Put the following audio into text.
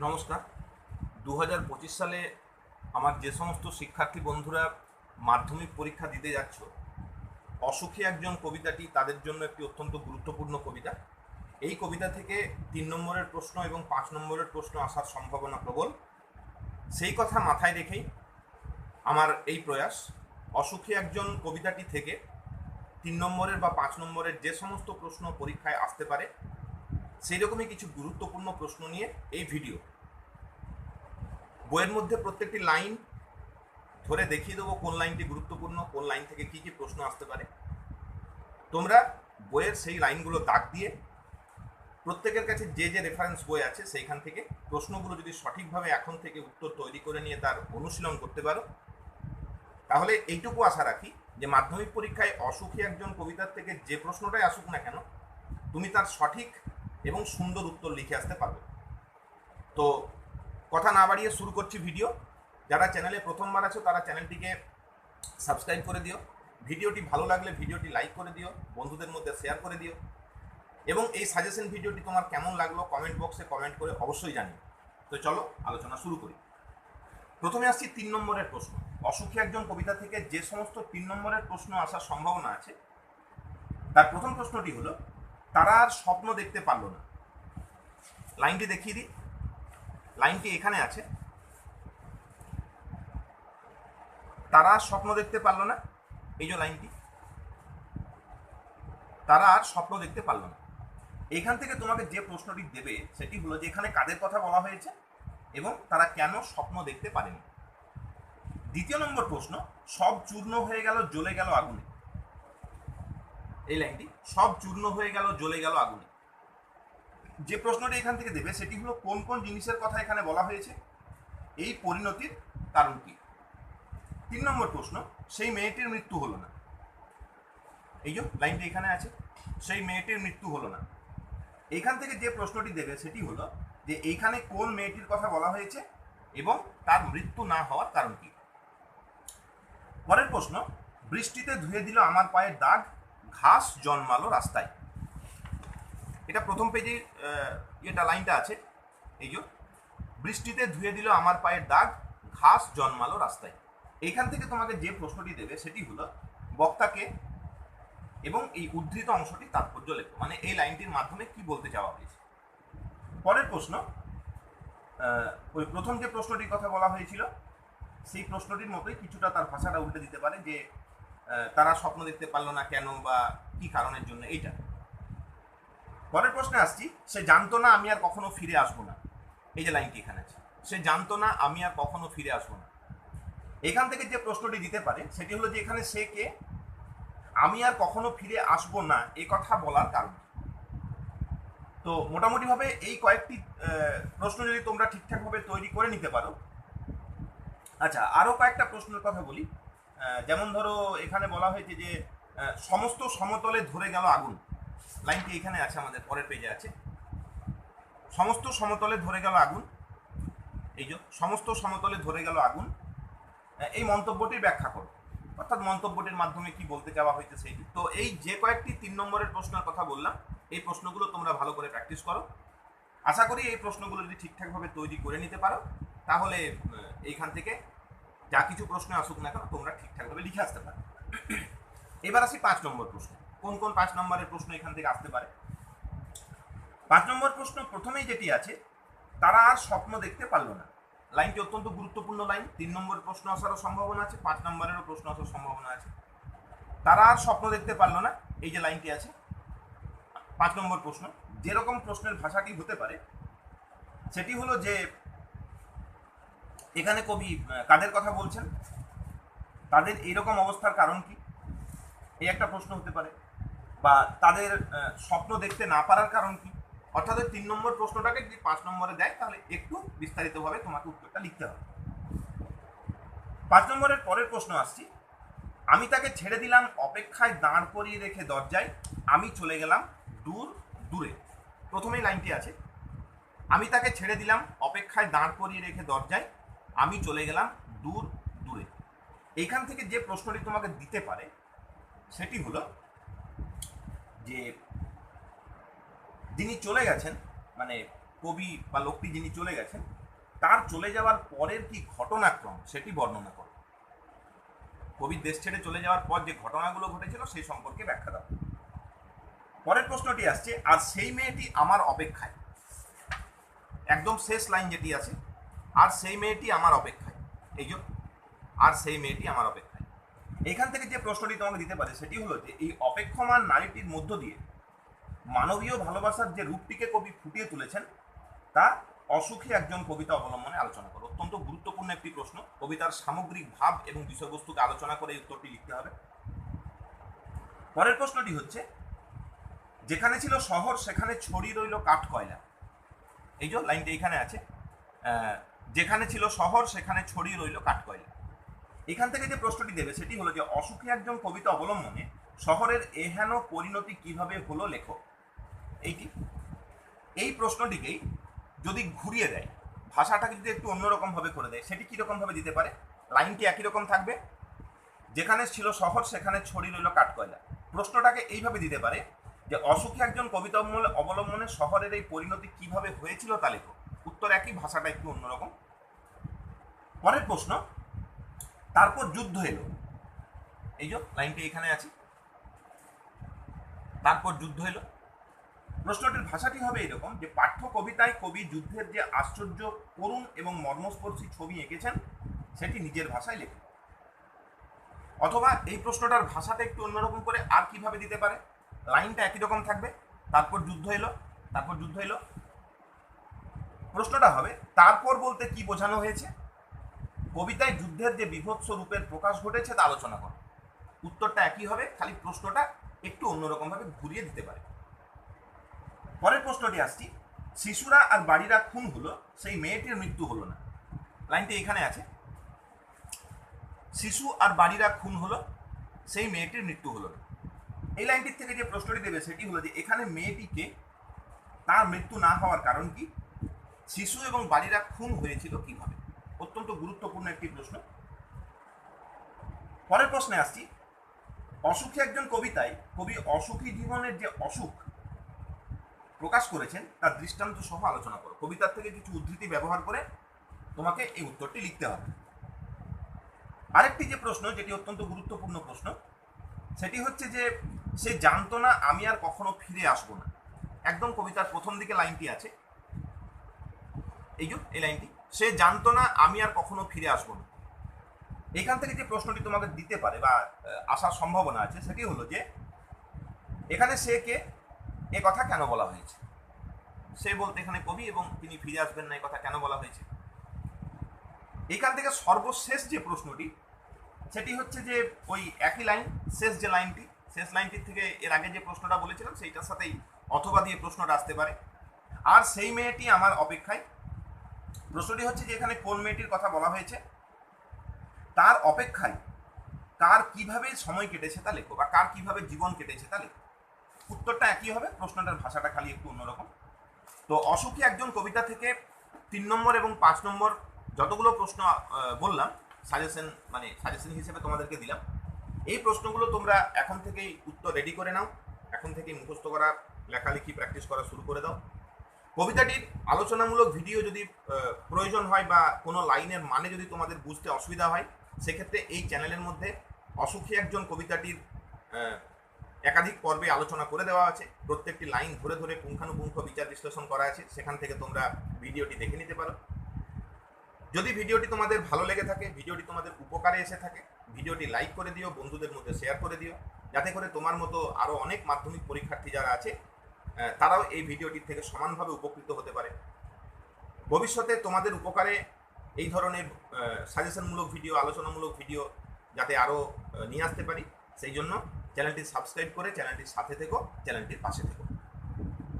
নমস্কার। দু হাজার পঁচিশ সালে আমার যে সমস্ত শিক্ষার্থী বন্ধুরা মাধ্যমিক পরীক্ষা দিতে যাচ্ছ, অসুখী একজন কবিতাটি তাদের জন্য একটি অত্যন্ত গুরুত্বপূর্ণ কবিতা। এই কবিতা থেকে তিন নম্বরের প্রশ্ন এবং পাঁচ নম্বরের প্রশ্ন আসার সম্ভাবনা প্রবল। সেই কথা মাথায় রেখেই আমার এই প্রয়াস, অসুখী একজন কবিতাটি থেকে তিন নম্বরের বা পাঁচ নম্বরের যে সমস্ত প্রশ্ন পরীক্ষায় আসতে পারে সেই রকমই কিছু গুরুত্বপূর্ণ প্রশ্ন নিয়ে এই ভিডিও। বইয়ের মধ্যে প্রত্যেকটি লাইন ধরে দেখিয়ে দেবো কোন লাইনটি গুরুত্বপূর্ণ, কোন লাইন থেকে কি কি প্রশ্ন আসতে পারে। তোমরা বইয়ের সেই লাইনগুলো দাগ দিয়ে প্রত্যেকের কাছে যে যে রেফারেন্স বই আছে সেইখান থেকে প্রশ্নগুলো যদি সঠিকভাবে এখন থেকে উত্তর তৈরি করে নিয়ে তার অনুশীলন করতে পারো, তাহলে এইটুকু আশা রাখি যে মাধ্যমিক পরীক্ষায় অসুখী একজন কবিতার থেকে যে প্রশ্নটাই আসুক না কেন, তুমি তার সঠিক এবং সুন্দর উত্তর লিখে আসতে পারবে। তো কথা না বাড়িয়ে শুরু করছি ভিডিও। যারা চ্যানেলে প্রথমবার আছো, তারা চ্যানেলটিকে সাবস্ক্রাইব করে দিও। ভিডিওটি ভালো লাগলে ভিডিওটি লাইক করে দিও, বন্ধুদের মধ্যে শেয়ার করে দিও। এবং এই সাজেশন ভিডিওটি তোমার কেমন লাগল কমেন্ট বক্সে কমেন্ট করে অবশ্যই জানিও। তো চলো, আলোচনা শুরু করি। প্রথমে আসছি তিন নম্বরের প্রশ্ন। অসুখী একজন কবিতা থেকে যে সমস্ত তিন নম্বরের প্রশ্ন আসার সম্ভাবনা আছে, তার প্রথম প্রশ্নটি হলো তারা আর স্বপ্ন দেখতে পারল না। লাইনটি দেখিয়ে দিই। লাইনটি এখানে আছে। তারা স্বপ্ন দেখতে পারল না। এই যে লাইনটি। তারা আর স্বপ্ন দেখতে পারল না। এখান থেকে তোমাকে যে প্রশ্নটি দেবে, সেটি হলো যে এখানে কাদের কথা বলা হয়েছে এবং তারা কেন স্বপ্ন দেখতে পারেনি। দ্বিতীয় নম্বর প্রশ্ন, সব চূর্ণ হয়ে গেল, জ্বলে গেল আগুনে। এই লাইনটি, সব চূর্ণ হয়ে গেল, জ্বলে গেল আগুনে। যে প্রশ্নটি এখান থেকে দেবে, সেটি হলো, কোন কোন জিনিসের কথা এখানে বলা হয়েছে? এই পরিণতির কারণ কি? তিন নম্বর প্রশ্ন, সেই মেয়েটির মৃত্যু হলো না। এই যে, লাইনটি এখানে আছে, সেই মেয়েটির মৃত্যু হলো না। এখান থেকে যে প্রশ্নটি দেবে, সেটি হলো, যে এইখানে কোন মেয়েটির কথা বলা হয়েছে এবং তার মৃত্যু না হওয়ার কারণ কি? পরের প্রশ্ন, বৃষ্টিতে ধুয়ে দিল আমার পায়ের দাগ ঘাস জন্মালো রাস্তায়। এটা প্রথম পেজে এটা লাইনটা আছে। এই যে, বৃষ্টিতে ধুয়ে দিল আমার পায়ের দাগ, ঘাস জন্মালো রাস্তায়। এইখান থেকে তোমাকে যে প্রশ্নটি দেবে সেটি হলো, বক্তাকে এবং এই উদ্ধৃত অংশটি তাৎপর্য লেখো। মানে এই লাইনটির মাধ্যমে কি বলতে চাওয়া হয়েছে? পরের প্রশ্ন ওই প্রথম যে প্রশ্নটির কথা বলা হয়েছিল, সেই প্রশ্নটির মতোই কিছুটা তার ভাষাটা উল্টে দিতে পারে যে তারা স্বপ্ন দেখতে পারল না কেন বা কি কারণের জন্য এইটা। পরের প্রশ্নে আসছি, সে জানতো না আমি আর কখনো ফিরে আসব না। এই যে লাইনটি এখানে আছে, সে জানতো না আমি আর কখনো ফিরে আসব না। এখান থেকে যে প্রশ্নটি দিতে পারে, সেটি হলো যে এখানে সে কে? আমি আর কখনো ফিরে আসব না এই কথা বলার কারণ? তো মোটামুটিভাবে এই কয়েকটি প্রশ্ন যদি তোমরা ঠিকঠাকভাবে তৈরি করে নিতে পারো। আচ্ছা আরও কয়েকটা প্রশ্নের কথা বলি। যেমন ধরো এখানে বলা হয়েছে যে সমস্ত সমতলে ধরে গেল আগুন। লাইনটি এখানে আছে, আমাদের পরের পেজে আছে। সমস্ত সমতলে ধরে গেল আগুন। এই যে, সমস্ত সমতলে ধরে গেল আগুন। এই মন্তব্যটির ব্যাখ্যা করো। অর্থাৎ মন্তব্যটির মাধ্যমে কি বলতে চাওয়া হয়েছে সেইটি। তো এই যে কয়েকটি তিন নম্বরের প্রশ্নের কথা বললাম, এই প্রশ্নগুলো তোমরা ভালো করে প্র্যাকটিস করো। আশা করি এই প্রশ্নগুলো যদি ঠিকঠাকভাবে তৈরি করে নিতে পারো, তাহলে এইখান থেকে যা কিছু প্রশ্ন আসুক না কেন, তোমরা ঠিকঠাকভাবে লিখে আসতে পারো। এবার আসি পাঁচ নম্বর প্রশ্ন। কোন কোন পাঁচ নম্বরের প্রশ্ন এখান থেকে আসতে পারে? পাঁচ নম্বর প্রশ্ন প্রথমেই যেটি আছে, তারা আর স্বপ্ন দেখতে পারল না। লাইনটি অত্যন্ত গুরুত্বপূর্ণ লাইন। তিন নম্বর প্রশ্ন আসারও সম্ভাবনা আছে, পাঁচ নম্বরেরও প্রশ্ন আসার সম্ভাবনা আছে। তারা আর স্বপ্ন দেখতে পারল না, এই যে লাইনটি আছে। পাঁচ নম্বর প্রশ্ন, যেরকম প্রশ্নের ভাষাটি হতে পারে, সেটি হলো যে এখানে কবি কাদের কথা বলছেন? তাদের এইরকম অবস্থার কারণ কি? এই একটা প্রশ্ন হতে পারে। বা তাদের স্বপ্ন দেখতে না পারার কারণ কি? অর্থাৎ তিন নম্বর প্রশ্নটাকে যদি পাঁচ নম্বরে দেয়, তাহলে একটু বিস্তারিতভাবে তোমাকে উত্তরটা লিখতে হবে। পাঁচ নম্বরের পরের প্রশ্ন আসছি। আমি তাকে ছেড়ে দিলাম, অপেক্ষায় দাঁড় করিয়ে রেখে দরজায়। আমি চলে গেলাম দূর, দূরে। প্রথমেই লাইনটি আছে। আমি তাকে ছেড়ে দিলাম, অপেক্ষায় দাঁড় করিয়ে রেখে দরজায়। আমি চলে গেলাম দূর, দূরে। এইখান থেকে যে প্রশ্নটি তোমাকে দিতে পারে, সেটি হলো যে যিনি চলে গেছেন মানে কবি বা লোকটি যিনি চলে গেছেন, তার চলে যাওয়ার পরের কি ঘটনাক্রম সেটি বর্ণনা করো। কবির দেশ ছেড়ে চলে যাওয়ার পর যে ঘটনাগুলো ঘটেছিল সেই সম্পর্কে ব্যাখ্যা দাও। পরের প্রশ্নটি আসছে, আর সেই মেয়েটি আমার অপেক্ষায়? একদম শেষ লাইন যেটি আছে আর সেই মেয়েটি আমার অপেক্ষায়। এই যে, আর সেই মেয়েটি আমার অপেক্ষায়। এখান থেকে যে প্রশ্নটি তোমাকে দিতে পারে, সেটি হলো যে এই অপেক্ষমান নারীটির মধ্য দিয়ে মানবীয় ভালোবাসার যে রূপটিকে কবি ফুটিয়ে তুলেছেন, তা অসুখী একজন কবিতা অবলম্বনে আলোচনা করো। অত্যন্ত গুরুত্বপূর্ণ একটি প্রশ্ন। কবিতার সামগ্রিক ভাব এবং বিষয়বস্তুকে আলোচনা করে এই উত্তরটি লিখতে হবে। পরের প্রশ্নটি হচ্ছে, যেখানে ছিল শহর, সেখানে ছড়িয়ে রইল কাঠ কয়লা এই যে, লাইনটা এখানে আছে। যেখানে ছিল শহর, সেখানে ছড়িয়ে রইল কাঠকয়লা। এখান থেকে যে প্রশ্নটি দেবে, সেটি হলো যে অসুখী একজন কবিতা অবলম্বনে শহরের এহেন পরিণতি কীভাবে হলো লেখক? এইটি। এই প্রশ্নটিকেই যদি ঘুরিয়ে দেয়, ভাষাটাকে যদি একটু অন্যরকম ভাবে করে দেয়, সেটি কীরকম ভাবে দিতে পারে? লাইনটি একই রকম থাকবে? যেখানে ছিল শহর, সেখানে ছড়িয়ে রইল কাঠকয়লা। প্রশ্নটাকে এইভাবে দিতে পারে যে, অসুখী একজন কবিতা অবলম্বনে- শহরের এই পরিণতি কীভাবে হয়েছিল তা লেখো উত্তর একই ভাষাটা একটু অন্যরকম। পরের প্রশ্ন, তারপর যুদ্ধ এলো। এই যে, লাইনটি এখানে আছে। তারপর যুদ্ধ এলো। প্রশ্নটির ভাষাটি হবে এরকম যে, পাঠ্য কবিতায় কবি যুদ্ধের যে আশ্চর্য করুণ এবং মর্মস্পর্শী ছবি এঁকেছেন, সেটি নিজের ভাষায় লেখে অথবা এই প্রশ্নটার ভাষাটা একটু অন্যরকম করে আর কীভাবে দিতে পারে? লাইনটা একই রকম থাকবে। তারপর যুদ্ধ এলো, তারপর যুদ্ধ এলো প্রশ্নটা হবে, তারপর বলতে কি বোঝানো হয়েছে? কবিতায় যুদ্ধের যে বিভৎস রূপের প্রকাশ ঘটেছে তা আলোচনা করো। উত্তরটা একই হবে, খালি প্রশ্নটা একটু অন্যরকম ভাবে ঘুরিয়ে দিতে পারে। পরের প্রশ্নটি আসছি, শিশুরা আর বাড়িরা খুন হলো, সেই মেয়েটির মৃত্যু হলো না। লাইনটি এখানে আছে। শিশু আর বাড়িরা খুন হলো, সেই মেয়েটির মৃত্যু হলো না। এই লাইনটির থেকে যে প্রশ্নটি দেবে সেটি হলো যে, এখানে মেয়েটিকে তার মৃত্যু না হওয়ার কারণ কি? শিশু এবং বালিরা খুন হয়েছিল কীভাবে? অত্যন্ত গুরুত্বপূর্ণ একটি প্রশ্ন। পরের প্রশ্নে আসছি। অসুখী একজন কবিতায় কবি অসুখী জীবনের যে অসুখ প্রকাশ করেছেন, তার দৃষ্টান্ত সহ আলোচনা করো। কবিতার থেকে কিছু উদ্ধৃতি ব্যবহার করে তোমাকে এই উত্তরটি লিখতে হবে। আরেকটি যে প্রশ্ন, যেটি অত্যন্ত গুরুত্বপূর্ণ প্রশ্ন, সেটি হচ্ছে যে, সে জানতো না, আমি আর কখনো ফিরে আসব না। একদম কবিতার প্রথম দিকে লাইনটি আছে। এই যে, এই লাইনটি। সে জানতো না, আমি আর কখনো ফিরে আসব না। এখান থেকে যে প্রশ্নটি তোমাকে দিতে পারে বা আসার সম্ভাবনা আছে, সেটি হলো যে, এখানে সে কে, এ কথা কেন বলা হয়েছে? সে বলতে এখানে কবি এবং তিনি ফিরে আসবেন না, এ কথা কেন বলা হয়েছে? এখান থেকে সর্বশেষ যে প্রশ্নটি, সেটি হচ্ছে যে, ওই একই লাইন, শেষ যে লাইনটি, শেষ লাইনটির থেকে এর আগে যে প্রশ্নটা বলেছিলাম, সেইটার সাথেই অথবা দিয়ে প্রশ্নটা আসতে পারে। আর সেই মেয়েটি আমার অপেক্ষায় প্রশ্নটি হচ্ছে যে এখানে কোন মেয়েটির কথা বলা হয়েছে? তার অপেক্ষায় কার কীভাবে সময় কেটেছে তা লেখো, বা কার কীভাবে জীবন কেটেছে তা লেখো। উত্তরটা একই হবে, প্রশ্নটার ভাষাটা খালি একটু অন্যরকম। তো অসুখী একজন কবিতা থেকে তিন নম্বর এবং পাঁচ নম্বর যতগুলো প্রশ্ন বললাম সাজেশন মানে সাজেশন হিসেবে তোমাদেরকে দিলাম। এই প্রশ্নগুলো তোমরা এখন থেকেই উত্তর রেডি করে নাও, এখন থেকেই মুখস্থ করা, লেখালেখি প্র্যাকটিস করা শুরু করে দাও। কবিতাটির আলোচনামূলক ভিডিও যদি প্রয়োজন হয় বা কোনো লাইনের মানে যদি তোমাদের বুঝতে অসুবিধা হয়, সেক্ষেত্রে এই চ্যানেলের মধ্যে অসুখী একজন কবিতাটির একাধিক পর্বে আলোচনা করে দেওয়া আছে। প্রত্যেকটি লাইন ধরে ধরে পুঙ্খানুপুঙ্খ বিচার বিশ্লেষণ করা আছে। সেখান থেকে তোমরা ভিডিওটি দেখে নিতে পারো। যদি ভিডিওটি তোমাদের ভালো লেগে থাকে, ভিডিওটি তোমাদের উপকারে এসে থাকে, ভিডিওটি লাইক করে দিও, বন্ধুদের মধ্যে শেয়ার করে দিও। যাতে করে তোমার মতো আরও অনেক মাধ্যমিক পরীক্ষার্থী যারা আছে তারাও এই ভিডিওটির থেকে সমানভাবে উপকৃত হতে পারে। ভবিষ্যতে তোমাদের উপকারে এই ধরনের সাজেশনমূলক ভিডিও আলোচনামূলক ভিডিও যাতে আরও নিয়ে আসতে পারি। সেই জন্য চ্যানেলটি সাবস্ক্রাইব করে চ্যানেলটির সাথে থেকো, চ্যানেলটির পাশে থেকো।